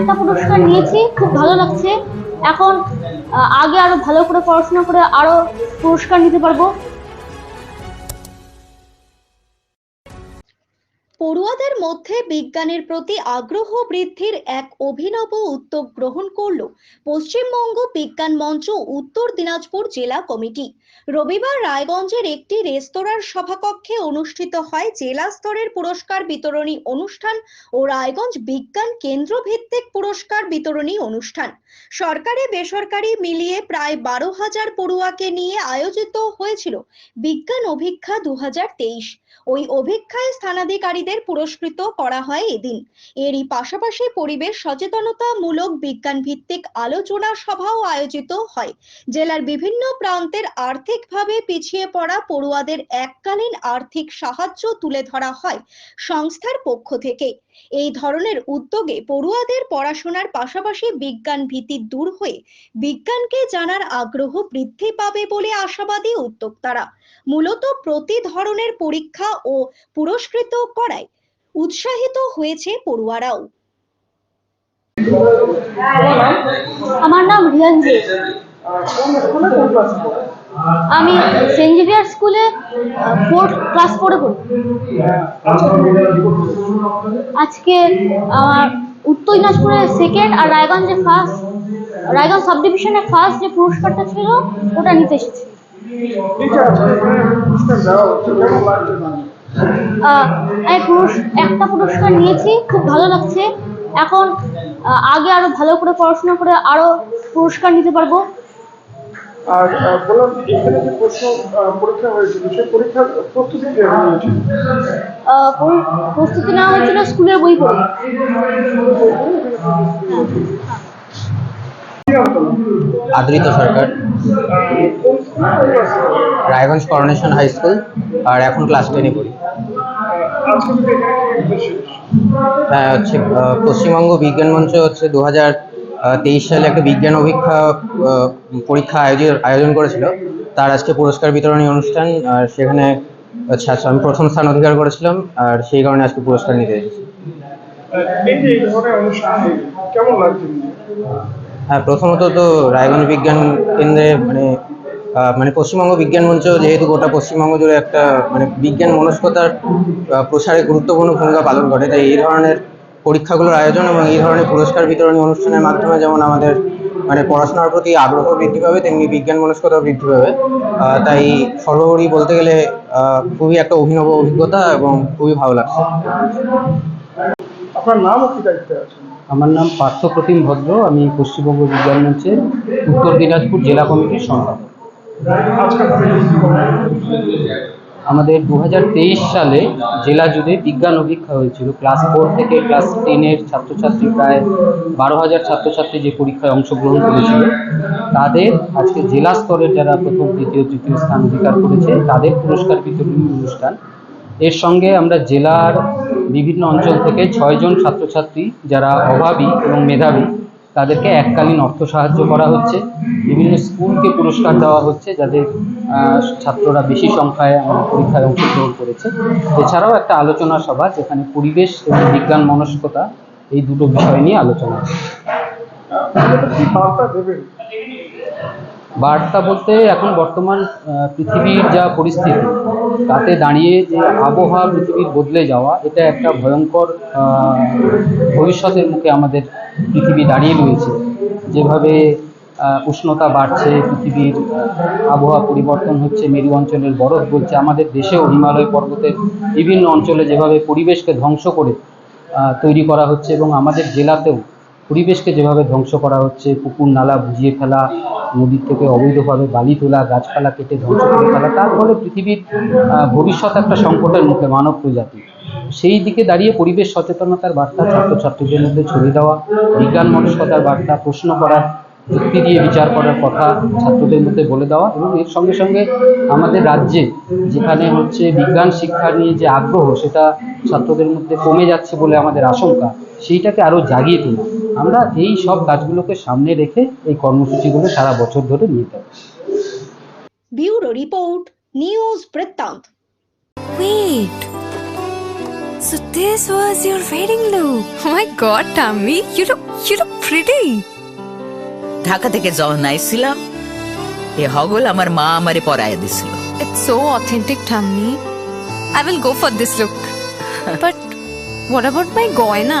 একটা পুরস্কার নিয়েছি, খুব ভালো লাগছে। এখন আগে আরও ভালো করে পড়াশোনা করে আরও পুরস্কার নিতে পারব। পড়ুয়াদের মধ্যে বিজ্ঞানের প্রতি আগ্রহ বৃদ্ধির এক অভিনব উদ্যোগ গ্রহণ করল পশ্চিমবঙ্গ বিজ্ঞান মঞ্চ উত্তর দিনাজপুর জেলা কমিটি। রবিবার রায়গঞ্জের একটি রেস্তোরাঁর সভাকক্ষে অনুষ্ঠিত হয় জেলা স্তরের পুরস্কার বিতরণী অনুষ্ঠান ও রায়গঞ্জ বিজ্ঞান কেন্দ্র ভিত্তিক পুরস্কার বিতরণী অনুষ্ঠান। সরকারি বেসরকারি মিলিয়ে প্রায় বারো হাজার পড়ুয়াকে নিয়ে আয়োজিত হয়েছিল বিজ্ঞান অভিক্ষা দু ওই অভিক্ষায় স্থানাধিকারীদের পুরস্কৃত করা হয় এদিন। এরই পাশাপাশি পরিবেশ সচেতনতামূলক বিজ্ঞান ভিত্তিক আলোচনা সভাও আয়োজিত হয়। জেলার বিভিন্ন প্রান্তের আর্থিকভাবে পিছিয়ে পড়া পড়ুয়াদের এককালীন আর্থিক সাহায্য তুলে ধরা হয় সংস্থার পক্ষ থেকে। এই ধরনের উদ্যোগে পড়ুয়াদের পড়াশোনার পাশাপাশি বিজ্ঞান ভীতি দূর হয়ে বিজ্ঞানকে জানার আগ্রহ বৃদ্ধি পাবে বলে আশাবাদী উদ্যোক্তারা। মূলত প্রতি ধরনের পরীক্ষা ও পুরস্কৃত করায় উৎসাহিত হয়েছে পড়ুয়ারাও। আমার নাম রিয়ান দে আমি সেন্ট জেভিয়ার স্কুলে ফোর্থ ক্লাস পড়ে পড়ি। আজকে আমার উত্তর দিনাজপুরে সেকেন্ড আর রায়গঞ্জে ফার্স্ট রায়গঞ্জ সাব ডিভিশনে ফার্স্ট যে পুরস্কারটা ছিল, ওটা নিতে এসেছি। একটা পুরস্কার নিয়েছি, খুব ভালো লাগছে। এখন আগে আরও ভালো করে পড়াশোনা করে আরও পুরস্কার নিতে পারব। আর বললাম এখানে যে প্রশ্ন পরীক্ষা হয়েছিল সেই পরীক্ষার প্রস্তুতি কেমন হয়েছিল প্রস্তুতি নেওয়া হয়েছিল স্কুলের বই পড়ে? Adrito Sarkar? Raiganj coronation high school আর এখন ক্লাস টেনে পড়ি? হ্যাঁ হচ্ছে পশ্চিমবঙ্গ বিজ্ঞান মঞ্চ হচ্ছে দু হাজার তেইশ সালে একটা বিজ্ঞান অভিক্ষা পরীক্ষা আয়োজন আয়োজন করেছিল তার আজকে পুরস্কার বিতরণী অনুষ্ঠান আর সেখানে আচ্ছা আচ্ছা আমি প্রথম স্থান অধিকার করেছিলাম আর সেই কারণে আজকে পুরস্কার নিতে এসেছি? হ্যাঁ প্রথমত তো রায়গঞ্জ বিজ্ঞান কেন্দ্রে মানে মানে পশ্চিমবঙ্গ বিজ্ঞান মঞ্চ যেহেতু গোটা পশ্চিমবঙ্গ জুড়ে একটা মানে বিজ্ঞান মনস্কতার প্রসারে গুরুত্বপূর্ণ ভূমিকা পালন করে তাই এই ধরনের পরীক্ষাগুলোর আয়োজন এবং এই ধরনের পুরস্কার বিতরণী অনুষ্ঠানের মাধ্যমে যেমন আমাদের মানে পড়াশোনার প্রতি আগ্রহ বৃদ্ধি পাবে তেমনি বিজ্ঞান মনস্কতাও বৃদ্ধি পাবে। তাই সর্বোপরি বলতে গেলে খুবই একটা অভিনব অভিজ্ঞতা এবং খুবই ভালো লাগছে। আপনার নাম কি দায়িত্বে আছেন? আমার নাম পার্থ প্রতিম ভদ্র আমি পশ্চিমবঙ্গ বিজ্ঞান মঞ্চের উত্তর দিনাজপুর জেলা কমিটির সম্পাদক। আমাদের দু হাজার তেইশ সালে জেলা জুড়ে বিজ্ঞান অভিক্ষা হয়েছিল। ক্লাস ফোর থেকে ক্লাস টেনের ছাত্রছাত্রী প্রায় বারো হাজার ছাত্রছাত্রী যে পরীক্ষায় অংশগ্রহণ করেছিল, তাদের আজকে জেলা স্তরের যারা প্রথম দ্বিতীয় তৃতীয় স্থান অধিকার করেছে, তাদের পুরস্কার বিতরণী অনুষ্ঠান। এর সঙ্গে আমরা জেলার বিভিন্ন অঞ্চল থেকে ছয়জন ছাত্রছাত্রী, যারা অভাবী এবং মেধাবী তাদেরকে এককালীন অর্থ সাহায্য করা হচ্ছে। বিভিন্ন স্কুলকে পুরস্কার দেওয়া হচ্ছে যাদের ছাত্ররা বেশি সংখ্যায় পরীক্ষায় অংশগ্রহণ করেছে। এছাড়াও একটা আলোচনা সভা যেখানে পরিবেশ এবং বিজ্ঞান মনস্কতা এই দুটো বিষয় নিয়ে আলোচনা বার্তা বলতে এখন বর্তমান পৃথিবীর যা পরিস্থিতি তাতে দাঁড়িয়ে যে আবহাওয়া পৃথিবীর বদলে যাওয়া, এটা একটা ভয়ঙ্কর ভবিষ্যতের মুখে আমাদের পৃথিবী দাঁড়িয়ে রয়েছে। যেভাবে উষ্ণতা বাড়ছে, পৃথিবীর আবহাওয়া পরিবর্তন হচ্ছে, মেরু অঞ্চলের বরফ বলছে আমাদের দেশেও হিমালয় পর্বতের বিভিন্ন অঞ্চলে যেভাবে পরিবেশকে ধ্বংস করে তৈরি করা হচ্ছে এবং আমাদের জেলাতেও পরিবেশকে যেভাবে ধ্বংস করা হচ্ছে, পুকুর, নালা বুঝিয়ে ফেলা নদীর থেকে অবৈধভাবে বালি তোলা, গাছপালা কেটে ধ্বংস করে ফেলা, তার ফলে পৃথিবীর ভবিষ্যৎ একটা সংকটের মুখে মানব প্রজাতি। সেই দিকে দাঁড়িয়ে পরিবেশ সচেতনতার বার্তা, ছাত্রছাত্রীদের মধ্যে ছড়িয়ে দেওয়া বিজ্ঞান মনস্কতার বার্তা, প্রশ্ন করার, যুক্তি দিয়ে বিচার করার কথা ছাত্রদের মধ্যে বলে দেওয়া এবং এর সঙ্গে সঙ্গে আমাদের রাজ্যে যেখানে হচ্ছে বিজ্ঞান শিক্ষা নিয়ে যে আগ্রহ, সেটা ছাত্রদের মধ্যে কমে যাচ্ছে বলে আমাদের আশঙ্কা, সেইটাকে আরও জাগিয়ে তোলা। আমরা এই সব কাজগুলোকে সামনে রেখে এই কর্মসূচিগুলো সারা বছর ধরে নিয়ে থাকি ব্যুরো রিপোর্ট নিউজ বৃত্তান্ত Wait. So this was your wedding look. Oh my god, Tammy, you look you look pretty. Dhaka থেকে যখন আইছিলাম এ হগল আমার মা আমারে পরায় দিছিল It's so authentic, Tammy. I will go for this look. but what about my goina?